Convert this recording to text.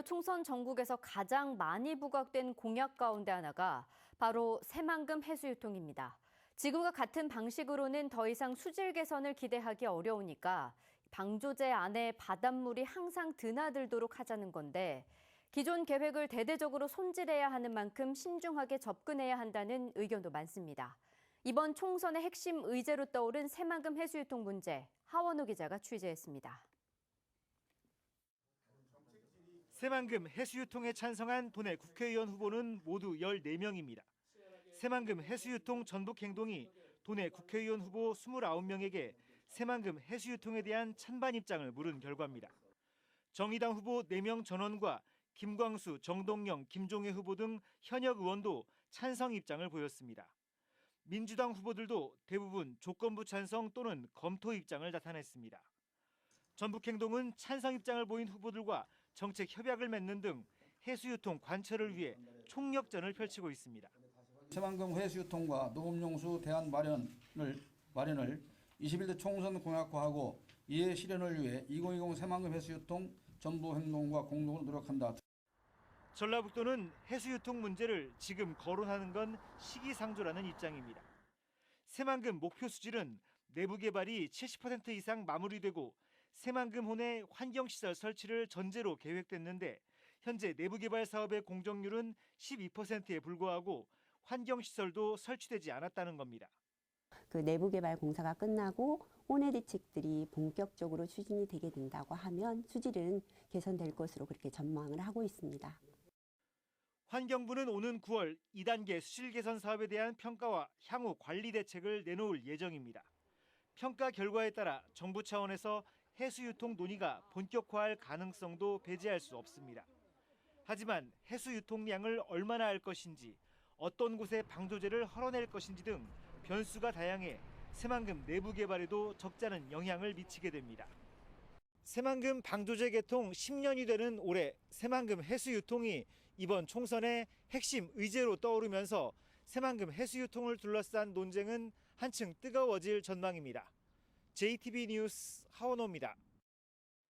내로 총선 전국에서 가장 많이 부각된 공약 가운데 하나가 바로 새만금 해수유통입니다. 지금과 같은 방식으로는 더 이상 수질 개선을 기대하기 어려우니까 방조제 안에 바닷물이 항상 드나들도록 하자는 건데 기존 계획을 대대적으로 손질해야 하는 만큼 신중하게 접근해야 한다는 의견도 많습니다. 이번 총선의 핵심 의제로 떠오른 새만금 해수유통 문제 하원호 기자가 취재했습니다. 새만금 해수유통에 찬성한 도내 국회의원 후보는 모두 14명입니다. 새만금 해수유통 전북 행동이 도내 국회의원 후보 29명에게 새만금 해수유통에 대한 찬반 입장을 물은 결과입니다. 정의당 후보 4명 전원과 김광수, 정동영, 김종혜 후보 등 현역 의원도 찬성 입장을 보였습니다. 민주당 후보들도 대부분 조건부 찬성 또는 검토 입장을 나타냈습니다. 전북행동은 찬성 입장을 보인 후보들과 정책 협약을 맺는 등 해수유통 관철을 위해 총력전을 펼치고 있습니다. 새만금 해수유통과 녹음용수 대안 마련을 마련을 21대 총선 공약화하고 이에 실현을 위해 2020 새만금 해수유통 전부 행동과 공동으로 노력한다. 전라북도는 해수유통 문제를 지금 거론하는 건 시기상조라는 입장입니다. 새만금 목표 수질은 내부 개발이 70% 이상 마무리되고 새만금 혼의 환경시설 설치를 전제로 계획됐는데 현재 내부 개발 사업의 공정률은 12%에 불과하고 환경시설도 설치되지 않았다는 겁니다. 그 내부 개발 공사가 끝나고 혼외 대책들이 본격적으로 추진이 되게 된다고 하면 수질은 개선될 것으로 그렇게 전망을 하고 있습니다. 환경부는 오는 9월 2단계 수질 개선 사업에 대한 평가와 향후 관리 대책을 내놓을 예정입니다. 평가 결과에 따라 정부 차원에서 해수 유통 논의가 본격화할 가능성도 배제할 수 없습니다. 하지만 해수 유통량을 얼마나 할 것인지, 어떤 곳에 방조제를 헐어낼 것인지 등 변수가 다양해 새만금 내부 개발에도 적잖은 영향을 미치게 됩니다. 새만금 방조제 개통 10년이 되는 올해 새만금 해수 유통이 이번 총선의 핵심 의제로 떠오르면서 새만금 해수 유통을 둘러싼 논쟁은 한층 뜨거워질 전망입니다. JTB 뉴스 하원호입니다.